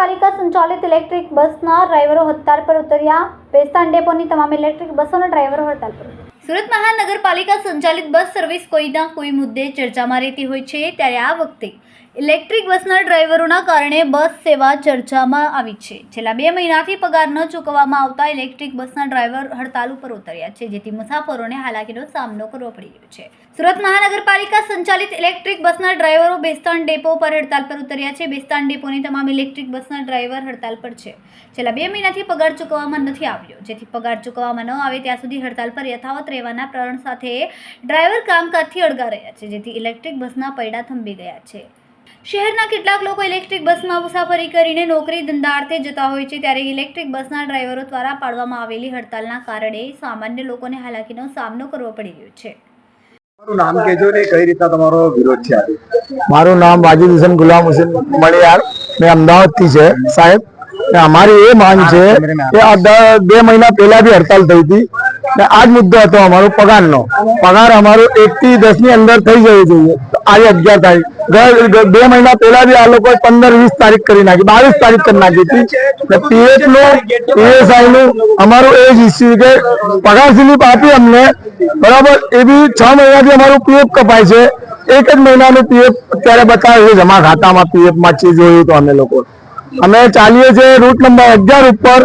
મહાનગરપાલિકા સંચાલિત ઇલેક્ટ્રિક બસના ડ્રાઈવરો હડતાળ પર ઉતર્યા. પેસ્તાન ડેપોની તમામ ઇલેક્ટ્રિક બસોના ડ્રાઈવરો હડતાળ પર સુરત મહાનગરપાલિકા સંચાલિત બસ સર્વિસ કોઈના કોઈ મુદ્દે ચર્ચામાં રહેતી હોય છે, ત્યારે આ વખતે ઇલેક્ટ્રિક બસના ડ્રાઈવરોના કારણે બસ સેવા ચર્ચામાં આવી છે. છેલ્લા બે મહિનાથી પગાર ન ચૂકવવામાં આવતા ઇલેક્ટ્રિક બસના ડ્રાઈવર હડતાલ ઉપર ઉતર્યા છે, જેથી મુસાફરોને હાલાકીનો સામનો કરવો પડી રહ્યો છે. સુરત મહાનગરપાલિકા સંચાલિત ઇલેક્ટ્રિક બસના ડ્રાઈવરો બેસ્તાન ડેપો પર હડતાલ પર ઉતર્યા છે. બેસ્તાન ડેપોની તમામ ઇલેક્ટ્રિક બસના ડ્રાઈવર હડતાલ પર છે. છેલ્લા બે મહિનાથી પગાર ચૂકવવામાં નથી આવ્યો. જેથી પગાર ચૂકવવામાં ન આવે ત્યાં સુધી હડતાલ પર યથાવત રહેવાના પ્રણ સાથે ડ્રાઈવર કામકાજથી અળગા રહ્યા છે, જેથી ઇલેક્ટ્રિક બસના પૈડા થંભી ગયા છે. શહેરના કેટલાક લોકો ઇલેક્ટ્રિક બસમાં મુસાફરી કરીને નોકરી ધંધાર્થે જતા હોય છે ત્યારે ઇલેક્ટ્રિક બસના ડ્રાઈવરો દ્વારા પાડવામાં આવેલી હડતાલના કારણે સામાન્ય લોકોને હાલાકીનો સામનો કરવો પડી રહ્યો છે. મારું નામ કેજો ને કઈ રીતના તમારો વિરોધ છે મારું નામ વાજીદ હુસેન ગુલામ હુસેન મળિયાર મેં અમદાવાદથી છે સાહેબ. ને અમારી એ માંગ છે કે આ બે મહિના પહેલા બી હડતાલ થઈ હતી. આ જ મુદ્દો હતો અમારો પગારનો. પગાર અમારો એક થી દસની અંદર થઈ જવું જોઈએ આજે અગિયાર તારીખ. બે મહિના પહેલા બી આ લોકોએ પંદર વીસ તારીખ કરી નાખી, બાવીસ તારીખ કરી નાખી હતી. પીએફનું પીએસઆઈ નું અમારું એ ઇસ્યુ કે પગાર સ્લીપ આપી અમને, બરાબર? એ બી છ મહિનાથી અમારું પીએફ કપાય છે. એક જ મહિનાનું પીએફ અત્યારે બતાવે છે, જમા ખાતામાં પીએફમાં છે જોયું તો અમે લોકો. અમે ચાલીએ છીએ, રૂટ નંબર અગિયાર ઉપર.